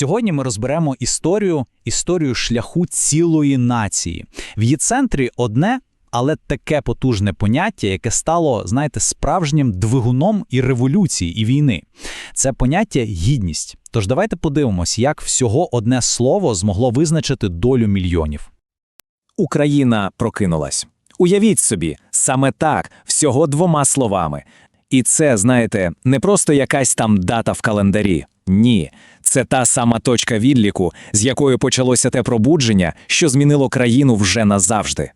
Сьогодні ми розберемо історію, історію шляху цілої нації. В її центрі одне, але таке потужне поняття, яке стало, знаєте, справжнім двигуном і революції, і війни. Це поняття гідність. Тож давайте подивимось, як всього одне слово змогло визначити долю мільйонів. Україна прокинулась. Уявіть собі, саме так, всього двома словами. І це, знаєте, не просто якась там дата в календарі. Ні, це та сама точка відліку, з якої почалося те пробудження, що змінило країну вже назавжди.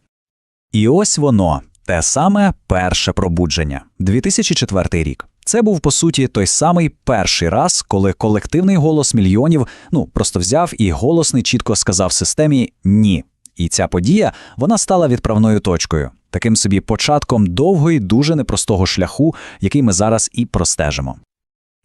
І ось воно, те саме перше пробудження. 2004 рік. Це був по суті той самий перший раз, коли колективний голос мільйонів ну просто взяв і голосний чітко сказав системі ні. І ця подія вона стала відправною точкою, таким собі початком довгого і дуже непростого шляху, який ми зараз і простежимо.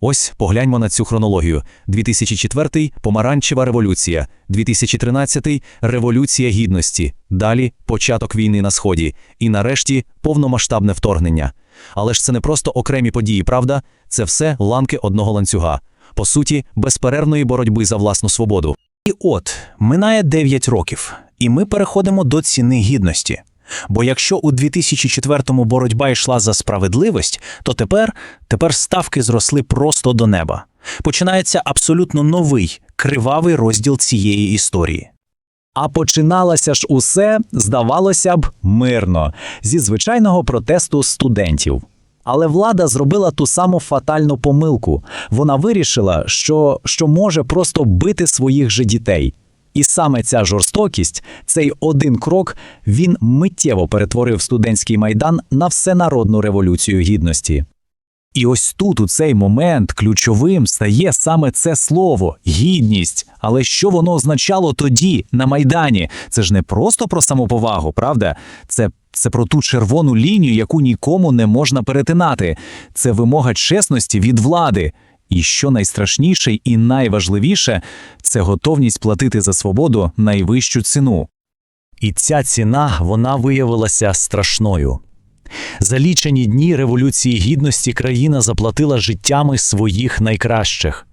Ось погляньмо на цю хронологію. 2004 – помаранчева революція, 2013 – революція гідності, далі – початок війни на Сході, і нарешті – повномасштабне вторгнення. Але ж це не просто окремі події, правда? Це все ланки одного ланцюга. По суті, безперервної боротьби за власну свободу. І от минає 9 років, і ми переходимо до ціни гідності. Бо якщо у 2004-му боротьба йшла за справедливість, то тепер, тепер ставки зросли просто до неба. Починається абсолютно новий, кривавий розділ цієї історії. А починалося ж усе, здавалося б, мирно, зі звичайного протесту студентів. Але влада зробила ту саму фатальну помилку. Вона вирішила, що, що може просто бити своїх же дітей. І саме ця жорстокість, цей один крок, він миттєво перетворив студентський майдан на всенародну революцію гідності. І ось тут, у цей момент, ключовим стає саме це слово гідність. Але що воно означало тоді, на Майдані? Це ж не просто про самоповагу, правда? Це, це про ту червону лінію, яку нікому не можна перетинати. Це вимога чесності від влади. І що найстрашніше і найважливіше, це готовність платити за свободу найвищу ціну. І ця ціна вона виявилася страшною. За лічені дні Революції Гідності країна заплатила життями своїх найкращих.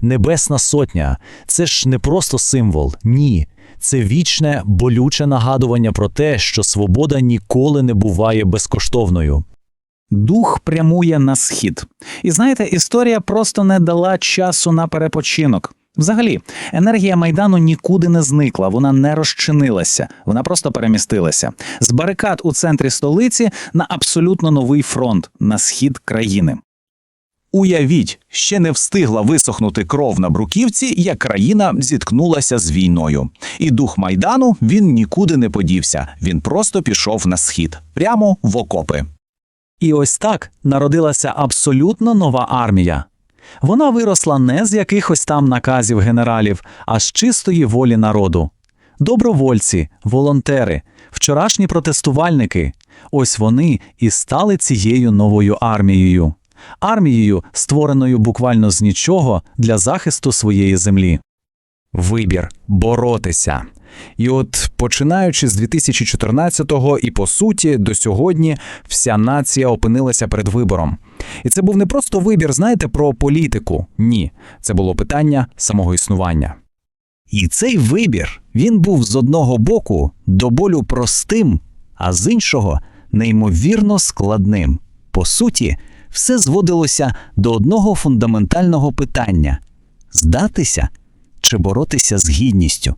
Небесна сотня це ж не просто символ, ні. Це вічне, болюче нагадування про те, що свобода ніколи не буває безкоштовною. Дух прямує на схід. І знаєте, історія просто не дала часу на перепочинок. Взагалі, енергія майдану нікуди не зникла, вона не розчинилася, вона просто перемістилася з барикад у центрі столиці на абсолютно новий фронт на схід країни. Уявіть, ще не встигла висохнути кров на бруківці, як країна зіткнулася з війною. І дух майдану він нікуди не подівся. Він просто пішов на схід, прямо в окопи. І ось так народилася абсолютно нова армія. Вона виросла не з якихось там наказів генералів, а з чистої волі народу. Добровольці, волонтери, вчорашні протестувальники ось вони і стали цією новою армією. Армією, створеною буквально з нічого для захисту своєї землі. Вибір боротися. І от починаючи з 2014-го і по суті до сьогодні вся нація опинилася перед вибором. І це був не просто вибір, знаєте, про політику. Ні, це було питання самого існування. І цей вибір він був з одного боку до болю простим, а з іншого неймовірно складним. По суті, все зводилося до одного фундаментального питання здатися чи боротися з гідністю.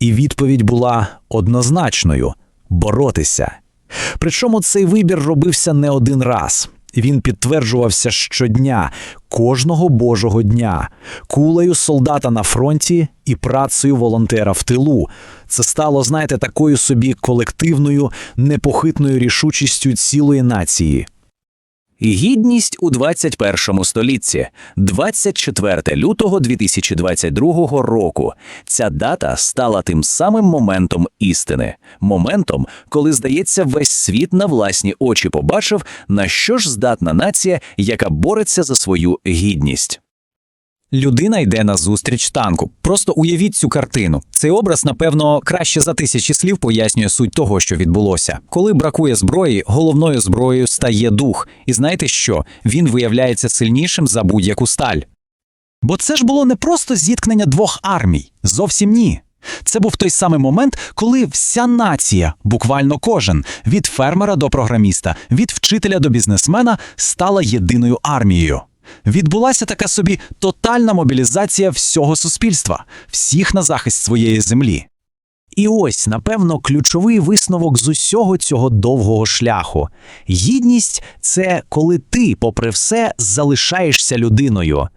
І відповідь була однозначною боротися. Причому цей вибір робився не один раз. Він підтверджувався щодня, кожного божого дня, кулею солдата на фронті і працею волонтера в тилу. Це стало, знаєте, такою собі колективною, непохитною рішучістю цілої нації. Гідність у 21 столітті, 24 лютого 2022 року. Ця дата стала тим самим моментом істини, моментом, коли, здається, весь світ на власні очі побачив, на що ж здатна нація, яка бореться за свою гідність. Людина йде на зустріч танку. Просто уявіть цю картину. Цей образ, напевно, краще за тисячі слів пояснює суть того, що відбулося. Коли бракує зброї, головною зброєю стає дух. І знаєте що? Він виявляється сильнішим за будь-яку сталь. Бо це ж було не просто зіткнення двох армій, зовсім ні. Це був той самий момент, коли вся нація, буквально кожен, від фермера до програміста, від вчителя до бізнесмена, стала єдиною армією. Відбулася така собі тотальна мобілізація всього суспільства, всіх на захист своєї землі. І ось, напевно, ключовий висновок з усього цього довгого шляху. Гідність це коли ти, попри все, залишаєшся людиною.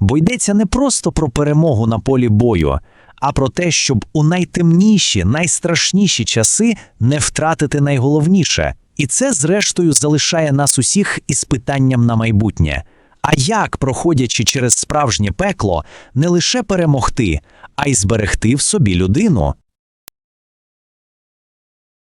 Бо йдеться не просто про перемогу на полі бою, а про те, щоб у найтемніші, найстрашніші часи не втратити найголовніше. І це, зрештою, залишає нас усіх із питанням на майбутнє. А як, проходячи через справжнє пекло, не лише перемогти, а й зберегти в собі людину?